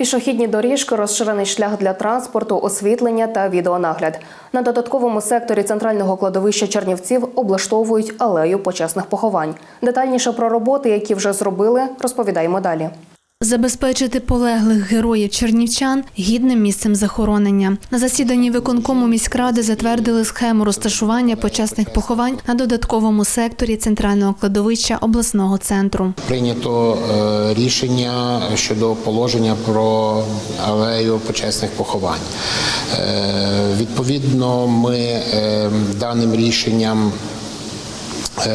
Пішохідні доріжки, розширений шлях для транспорту, освітлення та відеонагляд. На додатковому секторі центрального кладовища Чернівців облаштовують алею почесних поховань. Детальніше про роботи, які вже зробили, розповідаємо далі. Забезпечити полеглих героїв чернівчан гідним місцем захоронення. На засіданні виконкому міськради затвердили схему розташування почесних поховань на додатковому секторі центрального кладовища обласного центру. Прийнято е, рішення щодо положення про алею почесних поховань. Е, Відповідно, ми е, даним рішенням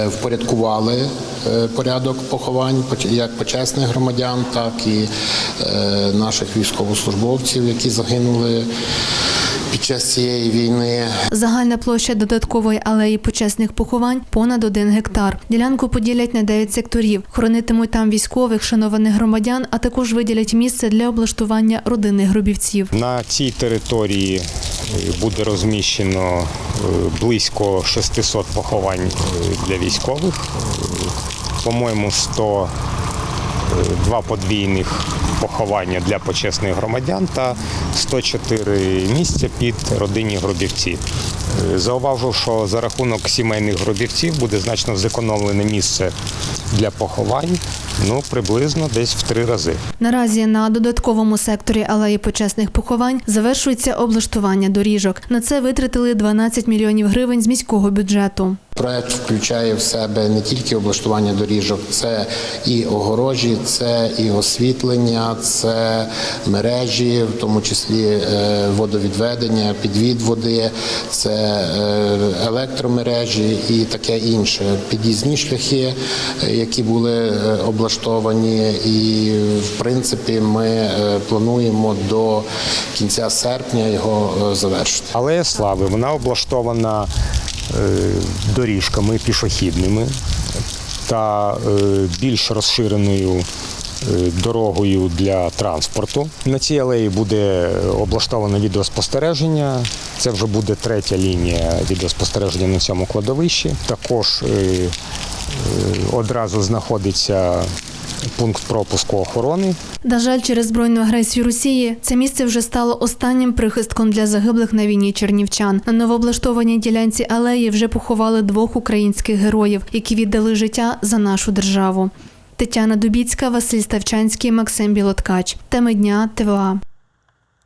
впорядкували е, порядок поховань як почесних громадян, так і е, наших військовослужбовців, які загинули під час цієї війни. Загальна площа додаткової алеї почесних поховань понад один гектар. Ділянку поділять на 9 секторів. Хоронитимуть там військових, шанованих громадян, а також виділять місце для облаштування родинних гробівців. На цій території е, буде розміщено е, близько 600 поховань е, для військових, по-моєму, 100 е, подвійних поховання для почесних громадян та 104 місця під родинні гробівці. Зауважу, що за рахунок сімейних гробівців буде значно зекономлене місце для поховань, ну приблизно десь в три рази. Наразі на додатковому секторі алеї почесних поховань завершується облаштування доріжок. На це витратили 12 мільйонів гривень з міського бюджету. Проект включає в себе не тільки облаштування доріжок, це і огорожі, це і освітлення, це мережі, в тому числі е, водовідведення, підвід води, це е, електромережі і таке інше. Під'їзні шляхи, які були е, облаштовані, і в принципі ми е, плануємо до кінця серпня його е, завершити. Алея Слави вона облаштована е, доріжками пішохідними та більш розширеною дорогою для транспорту. На цій алеї буде облаштоване відеоспостереження. Це вже буде третя лінія відеоспостереження на цьому кладовищі. Також одразу знаходиться пункт пропуску охорони. На жаль, через збройну агресію Росії це місце вже стало останнім прихистком для загиблих на війні чернівчан. На новооблаштованій ділянці алеї вже поховали двох українських героїв, які віддали життя за нашу державу. Тетяна Дубіцька, Василь Ставчанський, Максим Білоткач. Теми дня ТВА.